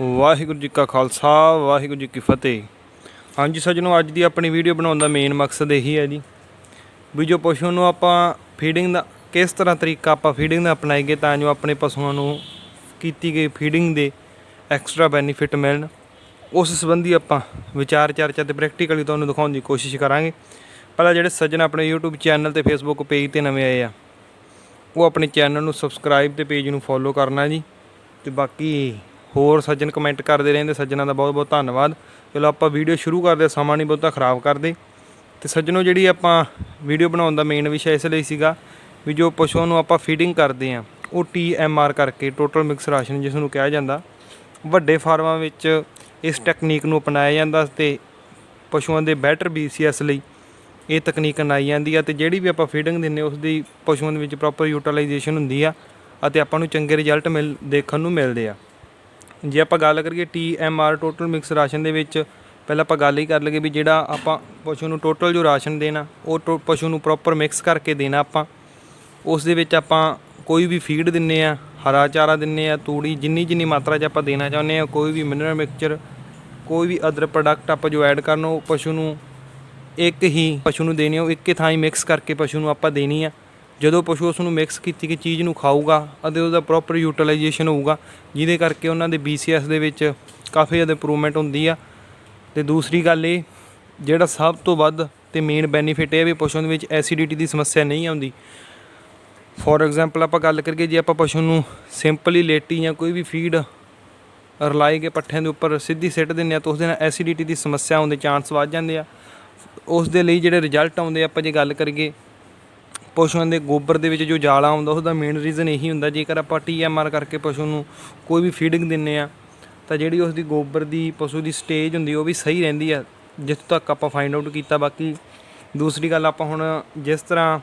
ਵਾਹਿਗੁਰੂ ਜੀ ਕਾ ਖਾਲਸਾ, ਵਾਹਿਗੁਰੂ ਜੀ ਕੀ ਫਤਿਹ। ਹਾਂਜੀ ਸੱਜਣੋ, ਅੱਜ ਦੀ ਆਪਣੀ ਵੀਡੀਓ ਬਣਾਉਣ ਦਾ ਮੇਨ ਮਕਸਦ ਇਹੀ ਹੈ ਜੀ। ਵੀ ਜੋ ਪਸ਼ੂ ਨੂੰ ਆਪਾਂ ਫੀਡਿੰਗ ਦਾ, ਕਿਸ ਤਰ੍ਹਾਂ ਤਰੀਕਾ ਆਪਾਂ ਫੀਡਿੰਗ ਦਾ ਅਪਣਾਈਏ ਤਾਂ ਜੋ ਆਪਣੇ ਪਸ਼ੂਆਂ ਨੂੰ ਕੀਤੀ ਗਈ ਫੀਡਿੰਗ ਦੇ ਐਕਸਟਰਾ ਬੈਨੀਫਿਟ ਮਿਲਣ। ਉਸ ਸੰਬੰਧੀ ਆਪਾਂ ਵਿਚਾਰ ਚਰਚਾ ਤੇ ਪ੍ਰੈਕਟੀਕਲੀ ਤੁਹਾਨੂੰ ਦਿਖਾਉਣ ਦੀ ਕੋਸ਼ਿਸ਼ ਕਰਾਂਗੇ। ਪਹਿਲਾਂ ਜਿਹੜੇ ਸੱਜਣ ਆਪਣੇ YouTube ਚੈਨਲ ਤੇ Facebook ਪੇਜ ਤੇ ਨਵੇਂ ਆਏ ਆ, ਉਹ ਆਪਣੇ ਚੈਨਲ ਨੂੰ ਸਬਸਕ੍ਰਾਈਬ ਤੇ ਪੇਜ ਨੂੰ ਫੋਲੋ ਕਰਨਾ ਜੀ। ਤੇ ਬਾਕੀ ਹੋਰ ਸੱਜਣ ਕਮੈਂਟ ਕਰਦੇ ਰਹਿੰਦੇ, ਸੱਜਣਾਂ ਦਾ ਬਹੁਤ ਬਹੁਤ ਧੰਨਵਾਦ। ਚਲੋ ਆਪਾਂ ਵੀਡੀਓ ਸ਼ੁਰੂ ਕਰਦੇ ਸਮਾਂ ਨਹੀਂ ਬਹੁਤਾ ਖਰਾਬ ਕਰਦੇ। ਤੇ ਸੱਜਣੋ, ਜਿਹੜੀ ਆਪਾਂ ਵੀਡੀਓ ਬਣਾਉਣ ਦਾ ਮੇਨ ਵਿਸ਼ਾ ਇਸ ਲਈ ਸੀਗਾ ਵੀ ਜੋ ਪਸ਼ੂਆਂ ਨੂੰ ਆਪਾਂ ਫੀਡਿੰਗ ਕਰਦੇ ਆ ਉਹ ਟੀਐਮਆਰ ਕਰਕੇ ਟੋਟਲ ਮਿਕਸ ਰਾਸ਼ਨ ਜਿਸ ਨੂੰ ਕਿਹਾ ਜਾਂਦਾ, ਵੱਡੇ ਫਾਰਮਾਂ ਵਿੱਚ ਇਸ ਟੈਕਨੀਕ ਨੂੰ ਅਪਣਾਇਆ ਜਾਂਦਾ ਤੇ ਪਸ਼ੂਆਂ ਦੇ ਬੈਟਰ ਬੀਸੀਐਸ ਲਈ ਇਹ ਤਕਨੀਕ ਅਪਣਾਈ ਜਾਂਦੀ ਆ ਤੇ ਜਿਹੜੀ ਵੀ ਆਪਾਂ ਫੀਡਿੰਗ ਦਿੰਨੇ ਉਸ ਦੀ ਪਸ਼ੂਆਂ ਦੇ ਵਿੱਚ ਪ੍ਰੋਪਰ ਯੂਟਿਲਾਈਜੇਸ਼ਨ ਹੁੰਦੀ ਆ। ਅਤੇ ਆਪਾਂ ਨੂੰ ਚੰਗੇ ਰਿਜ਼ਲਟ ਮਿਲ, ਦੇਖਣ ਨੂੰ ਮਿਲਦੇ ਆ। ਜੇ ਆਪਾਂ ਗੱਲ ਕਰੀਏ T M R total mix ration ਦੇ ਵਿੱਚ, ਪਹਿਲਾਂ ਆਪਾਂ ਗੱਲ ਹੀ ਕਰ ਲਈਏ ਵੀ ਜਿਹੜਾ ਆਪਾਂ ਪਸ਼ੂ ਨੂੰ ਟੋਟਲ ਜੋ ਰਾਸ਼ਨ ਦੇਣਾ, ਉਹ ਟੋ- ਪਸ਼ੂ ਨੂੰ ਪ੍ਰੋਪਰ ਮਿਕਸ ਕਰਕੇ ਦੇਣਾ ਆਪਾਂ। ਉਸ ਦੇ ਵਿੱਚ ਆਪਾਂ ਕੋਈ ਵੀ ਫੀਡ ਦਿੰਨੇ ਆ, ਹਰਾ ਚਾਰਾ ਦਿੰਨੇ ਆ, ਤੂੜੀ, ਜਿੰਨੀ ਜਿੰਨੀ ਮਾਤਰਾ 'ਚ ਆਪਾਂ ਦੇਣਾ ਚਾਹੁੰਦੇ ਆ, ਕੋਈ ਵੀ ਮਿਨਰਲ ਮਿਕਸਚਰ ਕੋਈ ਵੀ ਅਦਰ ਪ੍ਰੋਡਕਟ ਆਪਾਂ ਜੋ ਐਡ ਕਰਨ, ਉਹ ਪਸ਼ੂ ਨੂੰ ਇੱਕ ਹੀ, ਪਸ਼ੂ ਨੂੰ ਦੇਣੀ ਉਹ ਇੱਕੇ ਥਾਂ ਹੀ ਮਿਕਸ ਕਰਕੇ ਪਸ਼ੂ ਨੂੰ ਆਪਾਂ ਦੇਣੀ ਆ। ਜਦੋਂ ਪਸ਼ੂ ਉਸ ਨੂੰ ਮਿਕਸ ਕੀਤੀ ਕਿ ਚੀਜ਼ ਨੂੰ ਖਾਊਗਾ ਅਤੇ ਉਹਦਾ ਪ੍ਰੋਪਰ ਯੂਟਿਲਾਈਜੇਸ਼ਨ ਹੋਊਗਾ, ਜਿਹਦੇ ਕਰਕੇ ਉਹਨਾਂ ਦੇ BCS ਦੇ ਵਿੱਚ ਕਾਫੀ ਜ਼ਿਆਦਾ ਇੰਪਰੂਵਮੈਂਟ ਹੁੰਦੀ ਆ। ਤੇ ਦੂਸਰੀ ਗੱਲ ਇਹ, ਜਿਹੜਾ ਸਭ ਤੋਂ ਵੱਧ ਤੇ ਮੇਨ ਬੈਨੀਫਿਟ ਇਹ ਵੀ ਪਸ਼ੂਆਂ ਦੇ ਵਿੱਚ ਐਸਿਡਿਟੀ ਦੀ ਸਮੱਸਿਆ ਨਹੀਂ ਆਉਂਦੀ। ਫੋਰ ਐਗਜ਼ਾਮਪਲ ਆਪਾਂ ਗੱਲ ਕਰੀਏ ਜੇ ਆਪਾਂ ਪਸ਼ੂ ਨੂੰ ਸਿੰਪਲੀ ਲੇਟੀ ਜਾਂ ਕੋਈ ਵੀ ਫੀਡ ਰਲਾਈ ਕੇ ਪੱਠਿਆਂ ਦੇ ਉੱਪਰ ਸਿੱਧੀ ਸਿੱਟ ਦਿੰਦੇ ਆ ਤਾਂ ਉਸ ਦੇ ਨਾਲ ਐਸਿਡਿਟੀ ਦੀ ਸਮੱਸਿਆ ਆਉਣ ਦੇ ਚਾਂਸ ਵੱਧ ਜਾਂਦੇ ਆ। ਉਸ ਦੇ ਲਈ ਜਿਹੜੇ ਰਿਜ਼ਲਟ ਆਉਂਦੇ ਆ, ਆਪਾਂ ਜੇ ਗੱਲ ਕਰੀਏ ਪਸ਼ੂਆਂ ਦੇ ਗੋਬਰ ਦੇ ਵਿੱਚ ਜੋ ਜਾਲਾ ਆਉਂਦਾ ਉਸ ਮੇਨ ਰੀਜ਼ਨ ਇਹੀ ਹੁੰਦਾ, ਜੇਕਰ ਆਪਾਂ ਟੀਐਮਆਰ ਕਰਕੇ ਪਸ਼ੂ ਨੂੰ ਕੋਈ ਵੀ ਫੀਡਿੰਗ ਦਿੰਨੇ ਆ, ਤਾਂ ਜਿਹੜੀ ਉਸ ਦੀ ਗੋਬਰ ਦੀ ਪਸ਼ੂ ਦੀ ਸਟੇਜ ਹੁੰਦੀ, ਉਹ ਵੀ ਸਹੀ ਰਹਿੰਦੀ ਆ, ਜਿੱਥੋਂ ਤੱਕ ਆਪਾਂ ਫਾਈਂਡ ਆਊਟ ਕੀਤਾ। ਬਾਕੀ ਦੂਸਰੀ ਗੱਲ ਆਪਾਂ ਹੁਣ ਜਿਸ ਤਰ੍ਹਾਂ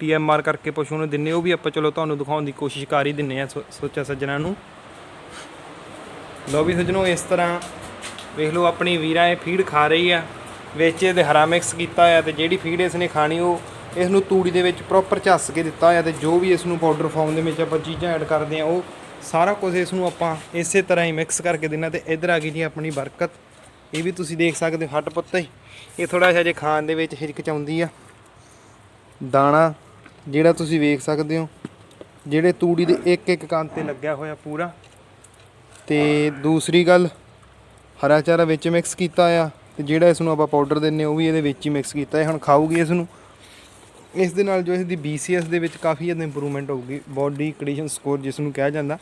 ਟੀਐਮਆਰ ਕਰਕੇ ਪਸ਼ੂ ਨੂੰ ਦਿੰਨੇ, ਉਹ ਵੀ ਆਪਾਂ ਚਲੋ ਤੁਹਾਨੂੰ ਦਿਖਾਉਣ ਦੀ ਕੋਸ਼ਿਸ਼ ਕਰ ਹੀ ਦਿੰਨੇ ਆ, ਸੋ- ਸੋਚਿਆ ਸੱਜਣਾ ਨੂੰ। ਲੋ ਵੀ ਸੱਜਣੋ, ਇਸ ਤਰ੍ਹਾਂ ਵੇਖ ਲਓ, ਆਪਣੀ ਵੀਰਾਂ ਇਹ ਫੀਡ ਖਾ ਰਹੀ ਆ, ਵਿੱਚ ਇਹਦੇ ਹਰਾ ਮਿਕਸ ਕੀਤਾ ਹੋਇਆ ਤੇ ਜਿਹੜੀ ਫੀਡ ਇਸ ਨੇ ਖਾਣੀ, ਉਹ ਇਸ ਨੂੰ ਤੂੜੀ ਦੇ ਵਿੱਚ ਪ੍ਰੋਪਰ ਝੱਸ ਕੇ ਦਿੱਤਾ ਹੋਇਆ ਤੇ ਜੋ ਵੀ ਇਸ ਨੂੰ ਪਾਊਡਰ ਫਾਰਮ ਦੇ ਵਿੱਚ ਆਪਾਂ ਚੀਜ਼ਾਂ ਐਡ ਕਰਦੇ ਆ ਉਹ ਸਾਰਾ ਕੁਝ ਇਸ ਨੂੰ ਆਪਾਂ ਇਸੇ ਤਰ੍ਹਾਂ ਹੀ ਮਿਕਸ ਕਰਕੇ ਦੇਣਾ ਤੇ ਇਧਰ ਆ ਗਈ ਜੀ ਆਪਣੀ ਬਰਕਤ। ਇਹ ਵੀ ਤੁਸੀਂ ਦੇਖ ਸਕਦੇ ਹੋ ਹੱਟ ਪੁੱਤਾ ਹੀ। ਇਹ ਥੋੜਾ ਜਿਹਾ ਜੇ ਖਾਣ ਦੇ ਵਿੱਚ ਹਿਚਕਚਾਉਂਦੀ ਆ। ਦਾਣਾ ਜਿਹੜਾ ਤੁਸੀਂ ਵੇਖ ਸਕਦੇ ਹੋ, ਜਿਹੜੇ ਤੂੜੀ ਦੇ ਇੱਕ ਇੱਕ ਕੰਨ ਤੇ ਲੱਗਿਆ ਹੋਇਆ ਪੂਰਾ। ਤੇ ਦੂਸਰੀ ਗੱਲ, ਹਰਾ ਚਾਰਾ ਵਿੱਚ ਮਿਕਸ ਕੀਤਾ ਆ ਤੇ ਜਿਹੜਾ ਇਸ ਨੂੰ ਆਪਾਂ ਪਾਊਡਰ ਦਿੰਨੇ ਉਹ ਵੀ ਇਹਦੇ ਵਿੱਚ ਹੀ ਮਿਕਸ ਕੀਤਾ। ਹੈ ਹੁਣ ਖਾਊਗੀ ਇਸ ਨੂੰ। ਇਸ ਦੇ ਨਾਲ ਜੋ ਇਸ ਦੀ BCS ਦੇ ਵਿੱਚ ਕਾਫੀ ਜ਼ਿਆਦਾ ਇੰਪਰੂਵਮੈਂਟ ਹੋਊਗੀ ਬਾਡੀ ਕੰਡੀਸ਼ਨ ਸਕੋਰ ਜਿਸ ਨੂੰ ਕਿਹਾ ਜਾਂਦਾ।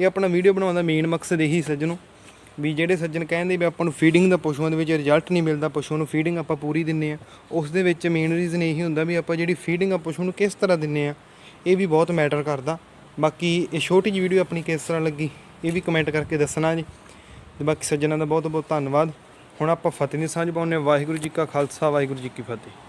ਇਹ ਆਪਣਾ ਵੀਡੀਓ ਬਣਾਉਣ ਦਾ ਮੇਨ ਮਕਸਦ ਇਹੀ ਸੱਜਣੋ, ਵੀ ਜਿਹੜੇ ਸੱਜਣ ਕਹਿੰਦੇ ਵੀ ਆਪਾਂ ਨੂੰ ਫੀਡਿੰਗ ਦਾ ਪਸ਼ੂਆਂ ਦੇ ਵਿੱਚ ਰਿਜ਼ਲਟ ਨਹੀਂ ਮਿਲਦਾ, ਪਸ਼ੂਆਂ ਨੂੰ ਫੀਡਿੰਗ ਆਪਾਂ ਪੂਰੀ ਦਿੰਨੇ ਆ। ਉਸ ਦੇ ਵਿੱਚ ਮੇਨ ਰੀਜ਼ਨ ਇਹੀ ਹੁੰਦਾ ਵੀ ਆਪਾਂ ਜਿਹੜੀ ਫੀਡਿੰਗ ਆ ਪਸ਼ੂ ਨੂੰ ਕਿਸ ਤਰ੍ਹਾਂ ਦਿੰਨੇ ਆ, ਇਹ ਵੀ ਬਹੁਤ ਮੈਟਰ ਕਰਦਾ। ਬਾਕੀ ਇਹ ਛੋਟੀ ਜਿਹੀ ਵੀਡੀਓ ਆਪਣੀ ਕਿਸ ਤਰ੍ਹਾਂ ਲੱਗੀ, ਇਹ ਵੀ ਕਮੈਂਟ ਕਰਕੇ ਦੱਸਣਾ ਜੀ। ਤੇ ਬਾਕੀ ਸੱਜਣਾਂ ਦਾ ਬਹੁਤ ਬਹੁਤ ਧੰਨਵਾਦ। ਹੁਣ ਆਪਾਂ ਫਤਿਹ ਦੀ ਸਾਂਝ ਪਾਉਂਦੇ ਹਾਂ। ਵਾਹਿਗੁਰੂ ਜੀ ਕਾ ਖਾਲਸਾ, ਵਾਹਿਗੁਰੂ ਜੀ ਕੀ ਫਤਿਹ।